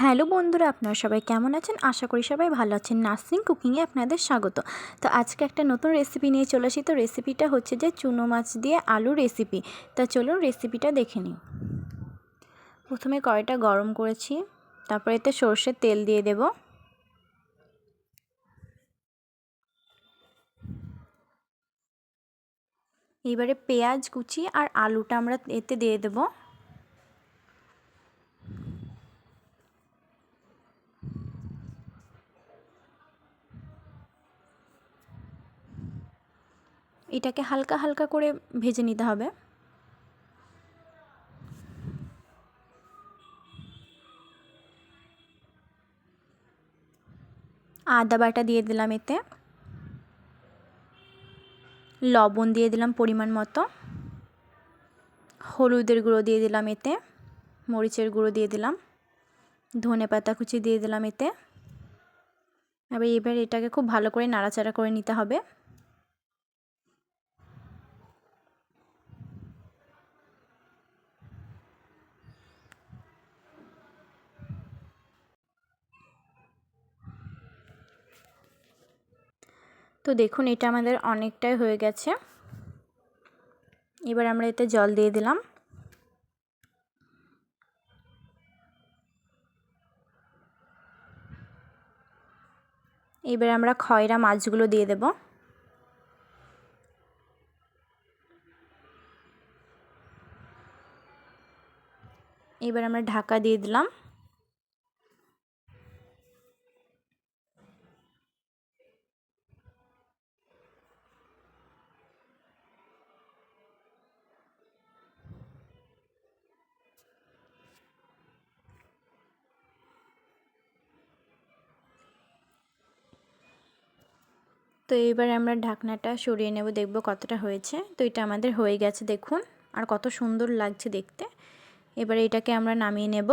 Hello বন্ধুরা, আপনারা সবাই কেমন আছেন? আশা করি সবাই ভালো আছেন। নার্সিং কুকিংয়ে আপনাদের স্বাগত। তো আজকে একটা নতুন রেসিপি নিয়ে চলে আসি। তো রেসিপিটা হচ্ছে যে চুনো মাছ দিয়ে আলু রেসিপি তা চলুন রেসিপিটা দেখে নিই। প্রথমে কড়াইটা গরম করেছি। তারপরে এতে সর্ষের তেল দিয়ে দেব। এবারে পেঁয়াজ কুচি আর আলুটা আমরা এতে দিয়ে দেবো। এটাকে হালকা হালকা করে ভেজে নিতে হবে। আদা বাটা দিয়ে দিলাম এতে। লবণ দিয়ে দিলাম পরিমাণ মতো। হলুদের গুঁড়ো দিয়ে দিলাম এতে। মরিচের গুঁড়ো দিয়ে দিলাম। ধনে পাতা কুচি দিয়ে দিলাম এতে। এবার এবার এটাকে খুব ভালো করে নাড়াচাড়া করে নিতে হবে। তো দেখুন, এটা আমাদের অনেকটাই হয়ে গেছে। এবার আমরা এতে জল দিয়ে দিলাম। এবার আমরা খয়রা মাছগুলো দিয়ে দেব। এবার আমরা ঢাকা দিয়ে দিলাম। তো এইবার আমরা ঢাকনাটা সরিয়ে নেব, দেখব কতটা হয়েছে। তো এটা আমাদের হয়ে গেছে, দেখুন, আর কত সুন্দর লাগছে দেখতে। এবার এটাকে আমরা নামিয়ে নেব।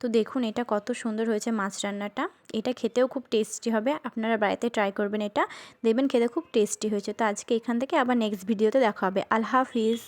তো দেখুন, এটা কত সুন্দর হয়েছে মাছ রান্নাটা। এটা খেতেও খুব টেস্টি হবে, আপনারা বাড়িতে ট্রাই করবেন এটা। দেখবেন খেতে খুব টেস্টি হয়েছে। তো আজকে এখান থেকে আবার নেক্সট ভিডিওতে দেখা হবে। আল্লাহ হাফিজ।